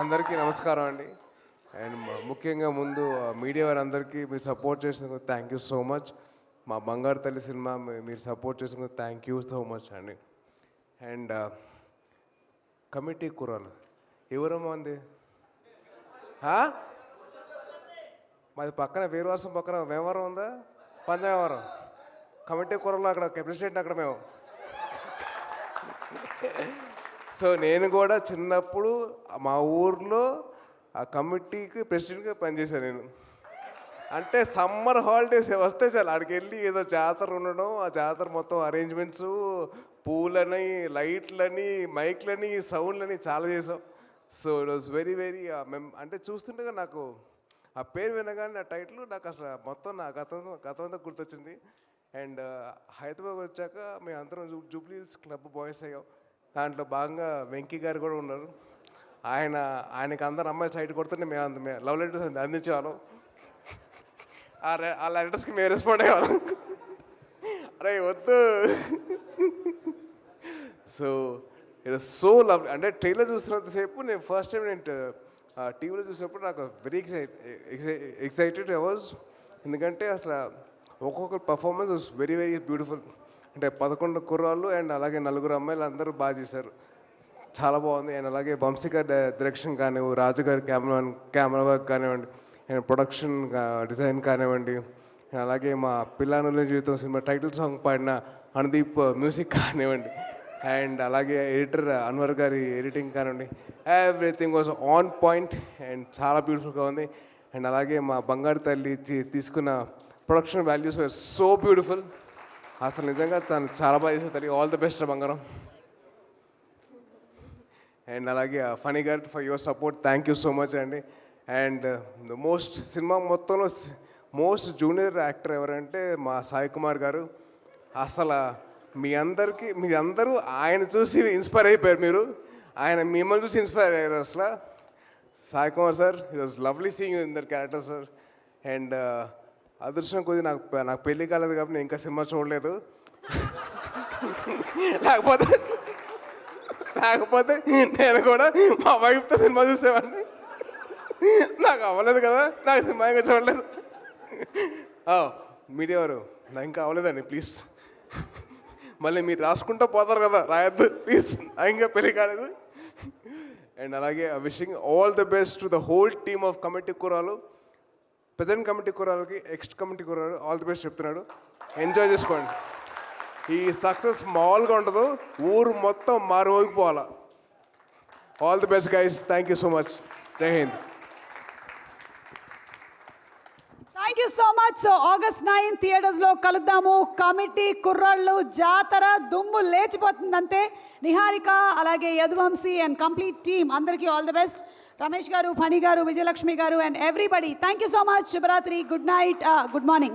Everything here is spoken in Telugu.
అందరికీ నమస్కారం అండి. అండ్ ముఖ్యంగా ముందు మీడియా వారందరికీ మీరు సపోర్ట్ చేసినందుకు థ్యాంక్ యూ సో మచ్ మా బంగారు తల్లి సినిమా మీరు సపోర్ట్ చేసినందుకు థ్యాంక్ యూ సో మచ్ అండి. అండ్ కమిటీ కుర్రాలు ఎవరమ్మా ఉంది మాది పక్కన వీరవాసం పక్కన వ్యవహారం ఉందా? పంచవ్యవహారం కమిటీ కూరలో అక్కడ ప్రెసిడెంట్ అక్కడ మేము. సో నేను కూడా చిన్నప్పుడు మా ఊర్లో ఆ కమిటీకి ప్రెసిడెంట్గా పనిచేశాను నేను. అంటే సమ్మర్ హాలిడేస్ వస్తే చాలు. అక్కడికి వెళ్ళి ఏదో జాతర ఉండడం ఆ జాతర మొత్తం అరేంజ్మెంట్స్ పూలని లైట్లని మైక్లని సౌండ్లని చాలా చేసాం. So it was very very మేము అంటే చూస్తుండగా నాకు ఆ పేరు వినగానే ఆ టైటిల్ నాకు అసలు మొత్తం నా గతం గతం అంతా గుర్తొచ్చింది. అండ్ హైదరాబాద్ వచ్చాక మేము అందరం జూబ్లీ హిల్స్ క్లబ్ బాయ్స్ అయ్యాం. దాంట్లో భాగంగా వెంకీ గారు కూడా ఉన్నారు. ఆయన ఆయనకి అందరు అమ్మాయి సైడ్ కొడుతుంటే మేము అంత మేము లవ్ లెటర్స్ అందించేవాళ్ళం. ఆ ఆ లెటర్స్కి మేము రెస్పాండ్ అయ్యేవాళ్ళం. అరే వద్దు. సో ఇట్ సో లవ్ అంటే ట్రైలర్ చూస్తున్నంతసేపు నేను ఫస్ట్ టైం నేను టీవీలో చూసినప్పుడు నాకు వెరీ ఎక్సైట్ ఎక్సైటెడ్ అవర్స్ ఎందుకంటే అసలు ఒక్కొక్క పర్ఫార్మెన్స్ వెరీ వెరీ బ్యూటిఫుల్ అంటే పదకొండు కుర్రాళ్ళు అండ్ అలాగే నలుగురు అమ్మాయిలు అందరూ బాగా చేశారు. చాలా బాగుంది. అండ్ అలాగే వంశీ గారి డైరెక్షన్ కానివ్వండి రాజు గారి కెమెరా కెమెరా వర్క్ కానివ్వండి అండ్ ప్రొడక్షన్ డిజైన్ కానివ్వండి అలాగే మా పిల్లానుల జీవితం సినిమా టైటిల్ సాంగ్ పాడిన అనుదీప్ మ్యూజిక్ కానివ్వండి అండ్ అలాగే ఎడిటర్ అన్వర్ గారి ఎడిటింగ్ కానివ్వండి everything was on point and చాలా బ్యూటిఫుల్గా ఉంది. అండ్ అలాగే మా బంగారు తల్లి తీసుకున్న ప్రొడక్షన్ వాల్యూస్ సో బ్యూటిఫుల్ అసలు నిజంగా తను చాలా బాగా చేసే తల్లి. ఆల్ ద బెస్ట్ బంగారం. అండ్ అలాగే ఫనీ గారు for your support thank you so much అండి అండ్ ద మోస్ట్ సినిమా మొత్తంలో మోస్ట్ జూనియర్ యాక్టర్ ఎవరంటే మా సాయి కుమార్ గారు. అసలు uh, మీ అందరికీ మీ అందరూ ఆయన చూసి ఇన్స్పైర్ అయిపోయారు మీరు. ఆయన మిమ్మల్ని చూసి ఇన్స్పైర్ అయ్యారు అసలు. Sai Kumar sir it was lovely seeing in their character sir and అదృష్టం కొద్ది నాకు నాకు పెళ్ళి కాలేదు కాబట్టి నేను ఇంకా సినిమా చూడలేదు. లేకపోతే లేకపోతే నేను కూడా మా వైఫ్తో సినిమా చూసేవాడిని. నాకు అవ్వలేదు కదా నాకు సినిమా ఇంకా చూడలేదు. ఆ, మీడియా వారు నాకు ఇంకా అవ్వలేదండి ప్లీజ్. మళ్ళీ మీరు రాసుకుంటూ పోతారు కదా రాయొద్దు ప్లీజ్. నాకు ఇంకా పెళ్ళి కాలేదు. అండ్ అలాగే wishing all the best to the whole team of Committee Kurrollu present Committee కూరాలకి next Committee Kurrollu all the best చెప్తున్నాడు. ఎంజాయ్ చేసుకోండి. ఈ సక్సెస్ మామూలుగా ఉండదు ఊరు మొత్తం మారుమోగిపోవాలా all the best guys thank you so much Jai Hind thank you so much August nine థియేటర్స్లో కలుద్దాము కమిటీ కుర్రాళ్ళు జాతర దుమ్ము లేచిపోతుందంతే నిహారిక అలాగే యదువంశీ అండ్ కంప్లీట్ టీమ్ అందరికీ ఆల్ ది బెస్ట్ రమేష్ గారు ఫణి గారు విజయలక్ష్మి గారు and everybody thank you so much శుభరాత్రి good night good morning